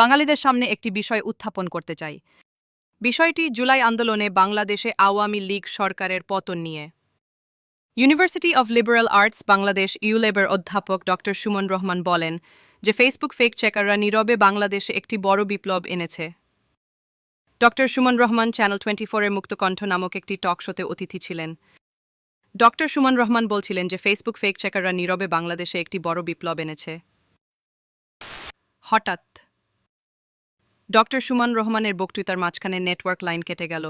বাঙালিদের সামনে একটি বিষয় উত্থাপন করতে চাই। বিষয়টি জুলাই আন্দোলনে বাংলাদেশে আওয়ামী লীগ সরকারের পতন নিয়ে। University of Liberal Arts Bangladesh ইউলেবের অধ্যাপক ড. সুমন রহমান বলেন যে ফেসবুক ফেক চেকাররা নীরবে বাংলাদেশে একটি বড় বিপ্লব এনেছে। ড. সুমন রহমান চ্যানেল টোয়েন্টি ফোরের মুক্তকণ্ঠ নামক একটি টক শোতে অতিথি ছিলেন। ড. সুমন রহমান বলছিলেন যে ফেসবুক ফেক চেকাররা নীরবে বাংলাদেশে একটি বড় বিপ্লব এনেছে। হঠাৎ ডক্টর সুমন রহমানের বক্তৃতার মাঝখানে নেটওয়ার্ক লাইন কেটে গেল।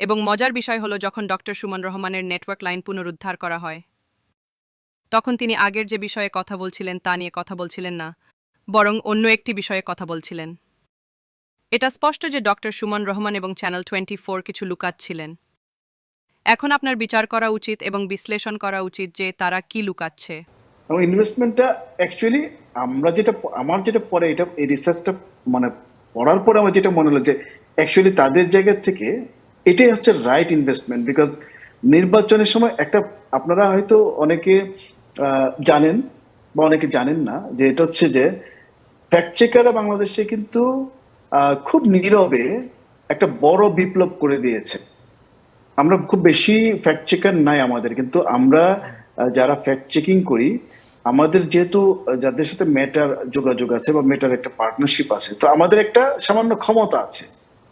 এবং মজার বিষয় হলো যখন ডক্টর সুমন রহমানের নেটওয়ার্ক লাইন পুনরুদ্ধার করা হয়। তখন তিনি আগের যে বিষয়ে কথা বলছিলেন তা নিয়ে কথা বলছিলেন না, বরং অন্য একটি বিষয়ে কথা বলছিলেন। এটা স্পষ্ট যে ডক্টর সুমন রহমান এবং চ্যানেল টোয়েন্টি ফোর কিছু লুকাচ্ছিলেন। এখন আপনার বিচার করা উচিত এবং বিশ্লেষণ করা উচিত যে তারা কি লুকাচ্ছে। এবং ইনভেস্টমেন্টটা অ্যাকচুয়ালি আমরা যেটা আমার যেটা পরে এটা, এই রিসার্চটা মানে পড়ার পরে আমার যেটা মনে হলো যে অ্যাকচুয়ালি তাদের জায়গা থেকে এটাই হচ্ছে রাইট ইনভেস্টমেন্ট বিকজ নির্বাচনের সময় একটা, আপনারা হয়তো অনেকে জানেন বা অনেকে জানেন না যে এটা হচ্ছে যে ফ্যাক্ট চেকাররা বাংলাদেশে কিন্তু খুব নীরবে একটা বড় বিপ্লব করে দিয়েছে। আমরা খুব বেশি ফ্যাক্ট চেকার নাই আমাদের, কিন্তু আমরা যারা ফ্যাক্ট চেকিং করি আমাদের যেহেতু যাদের সাথে মেটার যোগাযোগ আছে বা মেটার একটা পার্টনারশিপ আছে, তো আমাদের একটা সামান্য ক্ষমতা আছে।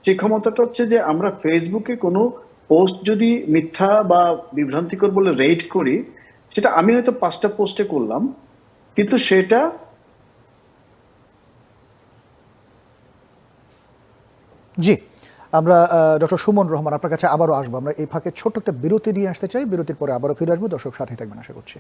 যে ক্ষমতাটা হচ্ছে যে আমরা ফেসবুকে কোনো পোস্ট যদি মিথ্যা বা বিভ্রান্তিকর বলে রেট করি, সেটা আমি হয়তো পাঁচটা পোস্টে করলাম, কিন্তু সেটা জি, আমরা ডক্টর সুমন রহমান আপনার কাছে আবারও আসব। আমরা এই ফাঁকে ছোট্ট একটা বিরতি নিয়ে আসতে চাই। বিরতির পরে আবারও ফিরে আসব। দর্শক সাথে থাকবেন, আশা করছি।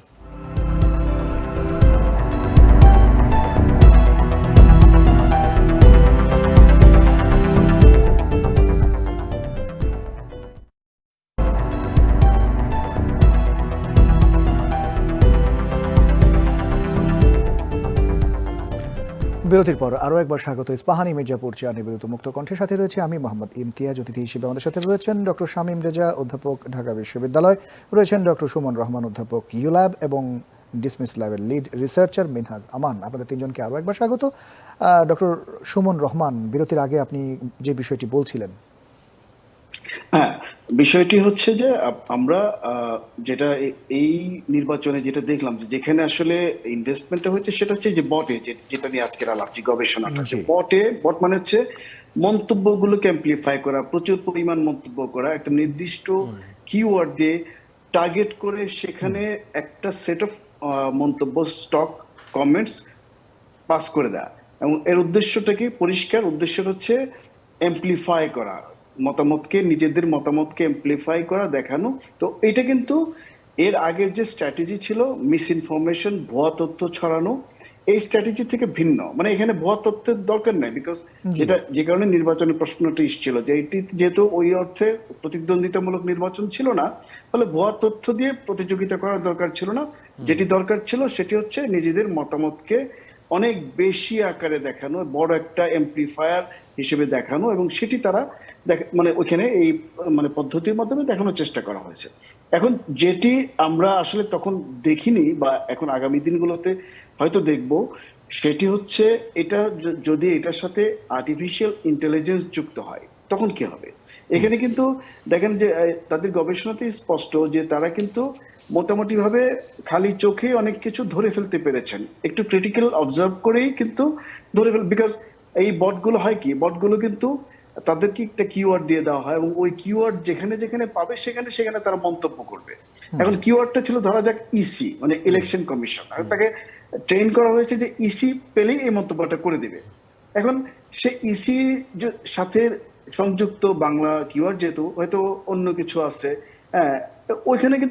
বিরতির পর আরও একবার স্বাগত। ইস্পাহানি মির্জাপুর চেয়ার নিবেদিত মুক্ত কণ্ঠের সাথে রয়েছে আমি মোহাম্মদ ইমতিয়াজ। অতিথি হিসেবে আমাদের সাথে রয়েছেন ডক্টর শামীম রেজা, অধ্যাপক ঢাকা বিশ্ববিদ্যালয়। রয়েছেন ডক্টর সুমন রহমান, অধ্যাপক ইউ ল্যাব এবং ডিসমিস ল্যাবের লিড রিসার্চার মিনহাজ আমান। আপনাদের তিনজনকে আরও একবার স্বাগত। ডক্টর সুমন রহমান, বিরতির আগে আপনি যে বিষয়টি বলছিলেন হ্যাঁ বিষয়টি হচ্ছে যে আমরা যেটা এই নির্বাচনে যেটা দেখলাম যে যেখানে আসলে ইনভেস্টমেন্টটা হচ্ছে সেটা হচ্ছে যে বটে যেটা নিয়ে আজকের আলাপ যে গবেষণাটা। বটে বট মানে হচ্ছে মন্তব্যগুলোকে অ্যাম্পলিফাই করা প্রচুর পরিমাণ মন্তব্য করা একটা নির্দিষ্ট কিওয়ার্ড দিয়ে টার্গেট করে সেখানে একটা সেট অফ মন্তব্য স্টক কমেন্টস পাস করে দেয়। এবং এর উদ্দেশ্যটা কি? পরিষ্কার উদ্দেশ্য হচ্ছে এমপ্লিফাই করা। মতামতকে নিজেদের মতামতকে এমপ্লিফাই করা দেখানো। তো এটা কিন্তু এর আগের যে স্ট্র্যাটেজি ছিল মিস ইনফরমেশন ভুয়া তথ্য ছড়ানো এই স্ট্র্যাটেজি থেকে ভিন্ন। মানে এখানে ভুয়া তথ্যের দরকার নাই বিকজ যেটা যে কারণে নির্বাচনের প্রশ্নটি এসেছিল যে এটি যেহেতু ওই অর্থে প্রতিদ্বন্দ্বিতামূলক নির্বাচন ছিল না ফলে ভুয়া তথ্য দিয়ে প্রতিযোগিতা করার দরকার ছিল না। যেটি দরকার ছিল সেটি হচ্ছে নিজেদের মতামতকে অনেক বেশি আকারে দেখানো বড় একটা এমপ্লিফায়ার হিসেবে দেখানো এবং সেটি তারা দেখ- মানে ওইখানে এই মানে পদ্ধতির মাধ্যমে দেখানোর চেষ্টা করা হয়েছে। এখন যেটি আমরা আসলে তখন দেখিনি বা এখন আগামী দিনগুলোতে হয়তো দেখব সেটি হচ্ছে এটা যদি এটার সাথে আর্টিফিশিয়াল ইন্টেলিজেন্স যুক্ত হয় তখন কি হবে? এখানে কিন্তু দেখেন যে তাদের গবেষণাতেই স্পষ্ট যে তারা কিন্তু মোটামুটি ভাবে খালি চোখে অনেক কিছু ধরে ফেলতে পেরেছেন। একটু ক্রিটিক্যাল অবজার্ভ করেই কিন্তু ধরে ফেল বিকজ এই বটগুলো হয় কি? বটগুলো কিন্তু তাদেরকে একটা কিওয়ার্ড দিয়ে দেওয়া হয় এবং ওই কিওয়ার্ড যেখানে যেখানে পাবে সেখানে সেখানে তারা মন্তব্য করবে। এখন কিওয়ার্ডটা ছিল ধরা যাক ইসি মানে ইলেকশন কমিশন আর তাকে ট্রেন করা হয়েছে যে ইসি পেলেই এই মন্তব্যটা করে দিবে। এখন সে ইসি সাথে সংযুক্ত বাংলা কিওয়ার্ড যেহেতু হয়তো অন্য কিছু আছে হ্যাঁ ওইখানে কিন্তু